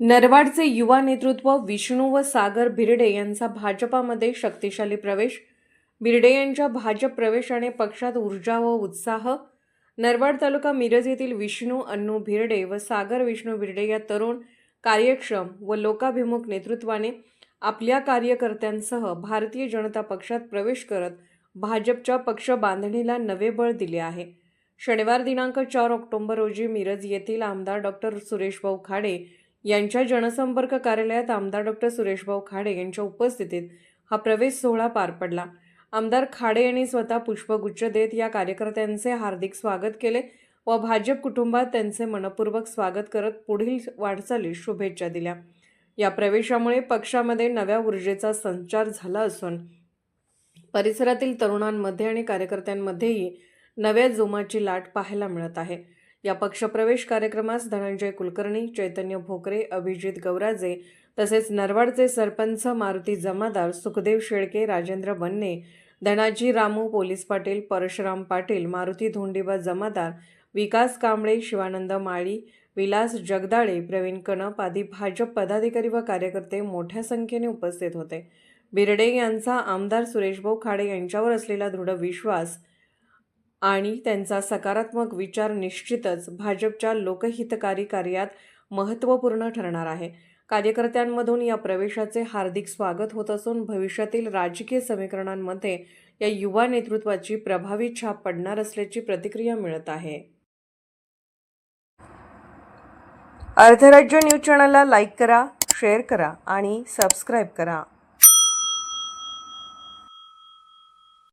नरवाडचे युवा नेतृत्व विष्णू व सागर भिरडे यांचा भाजपामध्ये शक्तिशाली प्रवेश. भिरडे यांच्या भाजप प्रवेशाने पक्षात ऊर्जा व उत्साह. नरवाड तालुका मिरज येथील विष्णू अन्नू भिरडे व सागर विष्णू भिरडे या तरुण कार्यक्षम व लोकाभिमुख नेतृत्वाने आपल्या कार्यकर्त्यांसह भारतीय जनता पक्षात प्रवेश करत भाजपच्या पक्ष बांधणीला नवे बळ दिले आहे. शनिवार दिनांक चार ऑक्टोबर रोजी मिरज येथील आमदार डॉक्टर सुरेशभाऊ खाडे यांच्या जनसंपर्क कार्यालयात आमदार डॉक्टर सुरेशभाऊ खाडे यांच्या उपस्थितीत हा प्रवेश सोहळा पार पडला. आमदार खाडे यांनी स्वतः पुष्पगुच्छ देत या कार्यकर्त्यांचे हार्दिक स्वागत केले व भाजप कुटुंबात त्यांचे मनपूर्वक स्वागत करत पुढील वाटचालीस शुभेच्छा दिल्या. या प्रवेशामुळे पक्षामध्ये नव्या ऊर्जेचा संचार झाला असून परिसरातील तरुणांमध्ये आणि कार्यकर्त्यांमध्येही नव्या जोमाची लाट पाहायला मिळत आहे. या पक्षप्रवेश कार्यक्रमास धनंजय कुलकर्णी चैतन्य भोकरे अभिजित गौराजे तसेच नरवाडचे सरपंच मारुती जमादार सुखदेव शेळके राजेंद्र बन्ने धनाजी रामू पोलीस पाटील परशुराम पाटील मारुती धोंडीबा जमादार विकास कांबळे शिवानंद माळी विलास जगदाळे प्रवीण कणप आदी भाजप पदाधिकारी व कार्यकर्ते मोठ्या संख्येने उपस्थित होते. बिर्डे यांचा आमदार सुरेशभाऊ खाडे यांच्यावर असलेला दृढ विश्वास आणि त्यांचा सकारात्मक विचार निश्चितच भाजपच्या लोकहितकारी कार्यात महत्त्वपूर्ण ठरणार आहे. कार्यकर्त्यांमधून या प्रवेशाचे हार्दिक स्वागत होत असून भविष्यातील राजकीय समीकरणांमध्ये या युवा नेतृत्वाची प्रभावी छाप पडणार असल्याची प्रतिक्रिया मिळत आहे. अर्धराज्य न्यूज चॅनलला लाईक करा शेअर करा आणि सबस्क्राईब करा.